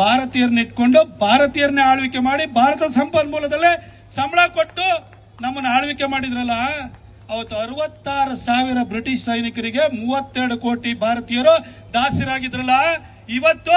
ಭಾರತೀಯರನ್ನ ಇಟ್ಕೊಂಡು ಭಾರತೀಯರನ್ನೇ ಆಳ್ವಿಕೆ ಮಾಡಿ ಭಾರತದ ಸಂಪನ್ಮೂಲದಲ್ಲೇ ಸಂಬಳ ಕೊಟ್ಟು ನಮ್ಮನ್ನ ಆಳ್ವಿಕೆ ಮಾಡಿದ್ರಲ್ಲ, ಅವತ್ತು ಅರವತ್ತಾರು ಸಾವಿರ ಬ್ರಿಟಿಷ್ ಸೈನಿಕರಿಗೆ ಮೂವತ್ತೆರಡು ಕೋಟಿ ಭಾರತೀಯರು ದಾಸರಾಗಿದ್ರಲ್ಲ, ಇವತ್ತು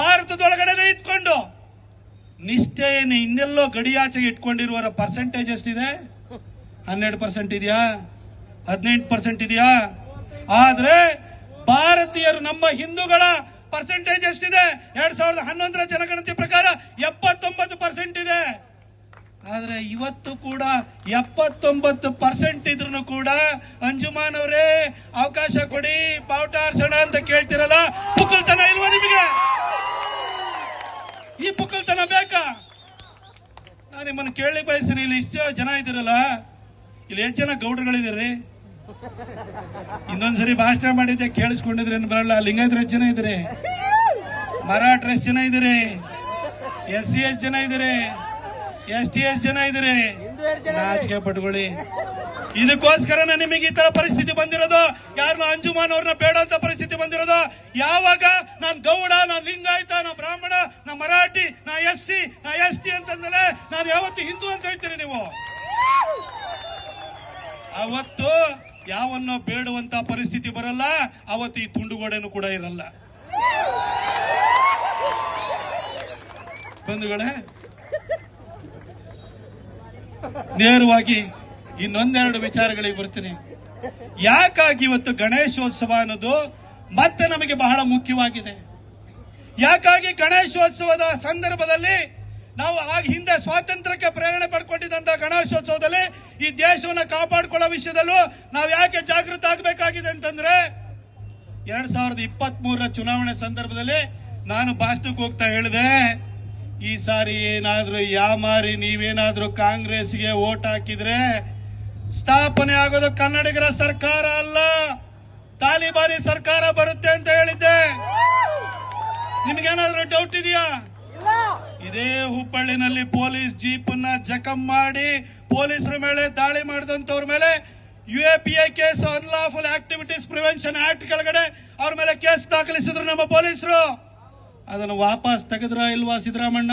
ಭಾರತದೊಳಗಡೆ ಇಟ್ಕೊಂಡು ನಿಷ್ಠೆಯನ್ನು ಇನ್ನೆಲ್ಲೋ ಗಡಿಯಾಚೆಗೆ ಇಟ್ಕೊಂಡಿರುವವರ ಪರ್ಸೆಂಟೇಜ್ ಎಷ್ಟಿದೆ? ಹನ್ನೆರಡು ಪರ್ಸೆಂಟ್ ಇದೆಯಾ? ಹದಿನೆಂಟು ಪರ್ಸೆಂಟ್ ಇದೆಯಾ? ಆದ್ರೆ ಭಾರತೀಯರು ನಮ್ಮ ಹಿಂದೂಗಳ ಪರ್ಸೆಂಟೇಜ್ ಎಷ್ಟಿದೆ? ಎರಡ್ ಸಾವಿರದ ಹನ್ನೊಂದರ ಜನಗಣತಿ ಪ್ರಕಾರ ಎಪ್ಪತ್ತೊಂಬತ್ತು ಪರ್ಸೆಂಟ್ ಇದೆ. ಆದ್ರೆ ಇವತ್ತು ಕೂಡ ಎಪ್ಪತ್ತೊಂಬತ್ತು ಪರ್ಸೆಂಟ್ ಇದ್ರು ಕೂಡ ಅಂಜುಮಾನ್ ಅವರೇ ಅವಕಾಶ ಕೊಡಿ, ಬಾವುಟ ಆರ್ಸೋಣ ಅಂತ ಕೇಳ್ತಿರಲ್ಲ ಪುಕ್ಕಲ್ತನ ಇಲ್ವಾ ನಿಮಗೆ? ಈ ಪುಕ್ಕಲ್ತನ ಬೇಕಾ? ನಾನು ನಿಮ್ಮನ್ನು ಕೇಳಿ ಬಯಸ್ತೀನಿ, ಇಲ್ಲಿ ಇಷ್ಟು ಜನ ಇದ್ದೀರಲ್ಲ, ಇಲ್ಲಿ ಎಷ್ಟು ಜನ ಗೌಡರುಗಳಿದ್ದೀರಿ? ಇನ್ನೊಂದ್ಸರಿ ಭಾಷಣ ಮಾಡಿದ್ದೆ ಕೇಳಿಸ್ಕೊಂಡಿದ್ರೆ ಬರಲ್ಲ ಲಿಂಗಾಯತರ ಎಷ್ಟು ಜನ ಇದ್ರೆ ಮರಾಠರು ಎಷ್ಟು ಜನ ಇದ್ರೆ, ಎಸ್ ಸಿ ಎಸ್ ಜನ ಇದ್ರೆ, ಎಸ್ ಟಿ ಎಸ್ ಜನ ಇದ್ರೆ, ನಾಚಿಕೆ ಪಟ್ಕೊಳ್ಳಿ. ಇದಕ್ಕೋಸ್ಕರನೇ ನಿಮಗೆ ಈ ತರ ಪರಿಸ್ಥಿತಿ ಬಂದಿರೋದು. ಯಾರನ್ನ ಅಂಜುಮಾನ್ ಅವ್ರನ್ನ ಬೇಡ ಅಂತ ಪರಿಸ್ಥಿತಿ ಬಂದಿರೋದು. ಯಾವಾಗ ನಾನ್ ಗೌಡ, ನಾನ್ ಲಿಂಗಾಯತ, ನಾ ಬ್ರಾಹ್ಮಣ, ನಾ ಮರಾಠಿ, ನಾ ಎಸ್ ಸಿ, ನಾ ಎಸ್ ಟಿ ಅಂತಂದ್ರೆ ನಾನು ಯಾವತ್ತು ಹಿಂದೂ ಅಂತ ಹೇಳ್ತೀರಿ ನೀವು. ಅವತ್ತು ಯಾವನ್ನೋ ಬೇಡುವಂತ ಪರಿಸ್ಥಿತಿ ಬರಲ್ಲ, ಅವತ್ತು ಈ ತುಂಡುಗೋಡೆನೂ ಕೂಡ ಇರಲ್ಲ. ಬಂಧುಗಳೇ, ನೇರವಾಗಿ ಇನ್ನೊಂದೆರಡು ವಿಚಾರಗಳಿಗೆ ಬರ್ತೀನಿ. ಯಾಕಾಗಿ ಇವತ್ತು ಗಣೇಶೋತ್ಸವ ಅನ್ನೋದು ಮತ್ತೆ ನಮಗೆ ಬಹಳ ಮುಖ್ಯವಾಗಿದೆ. ಯಾಕಾಗಿ ಗಣೇಶೋತ್ಸವದ ಸಂದರ್ಭದಲ್ಲಿ ನಾವು ಆಗ ಹಿಂದೆ ಸ್ವಾತಂತ್ರ್ಯಕ್ಕೆ ಪ್ರೇರಣೆ ಪಡ್ಕೊಂಡಿದ್ದಂತ ಗಣೇಶೋತ್ಸವದಲ್ಲಿ ಈ ದೇಶವನ್ನ ಕಾಪಾಡಿಕೊಳ್ಳೋ ವಿಷಯದಲ್ಲೂ ನಾವು ಯಾಕೆ ಜಾಗೃತ ಆಗಬೇಕಾಗಿದೆ ಅಂತಂದ್ರೆ ಎರಡ್ ಸಾವಿರದ ಇಪ್ಪತ್ತ್ ಮೂರರ ಚುನಾವಣೆ ಸಂದರ್ಭದಲ್ಲಿ ನಾನು ಭಾಷಣಕ್ಕೆ ಹೋಗ್ತಾ ಹೇಳಿದೆ. ಈ ಸಾರಿ ಏನಾದ್ರೂ ಯಾಮಾರಿ ನೀವೇನಾದ್ರೂ ಕಾಂಗ್ರೆಸ್ಗೆ ಓಟ್ ಹಾಕಿದ್ರೆ ಸ್ಥಾಪನೆ ಆಗೋದು ಕನ್ನಡಿಗರ ಸರ್ಕಾರ ಅಲ್ಲ. ತಾಲಿಬಾನಿ ಸರ್ಕಾರ ಬರುತ್ತೆ ಅಂತ ಹೇಳಿದ್ದೆ. ನಿಮ್ಗೇನಾದ್ರೂ ಡೌಟ್ ಇದೆಯಾ? ಇದೇ ಹುಬ್ಬಳ್ಳಿನಲ್ಲಿ ಪೊಲೀಸ್ ಜೀಪ್ ಅನ್ನ ಜಖಂ ಮಾಡಿ ಪೊಲೀಸರ ಮೇಲೆ ದಾಳಿ ಮಾಡಿದಂತವ್ರ ಮೇಲೆ U A P A case unlawful activities prevention act ಕೆಳಗಡೆ ಅವ್ರ ಮೇಲೆ ಕೇಸ್ ದಾಖಲಿಸಿದ್ರು ನಮ್ಮ ಪೊಲೀಸರು. ಅದನ್ನು ವಾಪಸ್ ತೆಗೆದ್ರ ಇಲ್ವಾ ಸಿದ್ದರಾಮಣ್ಣ?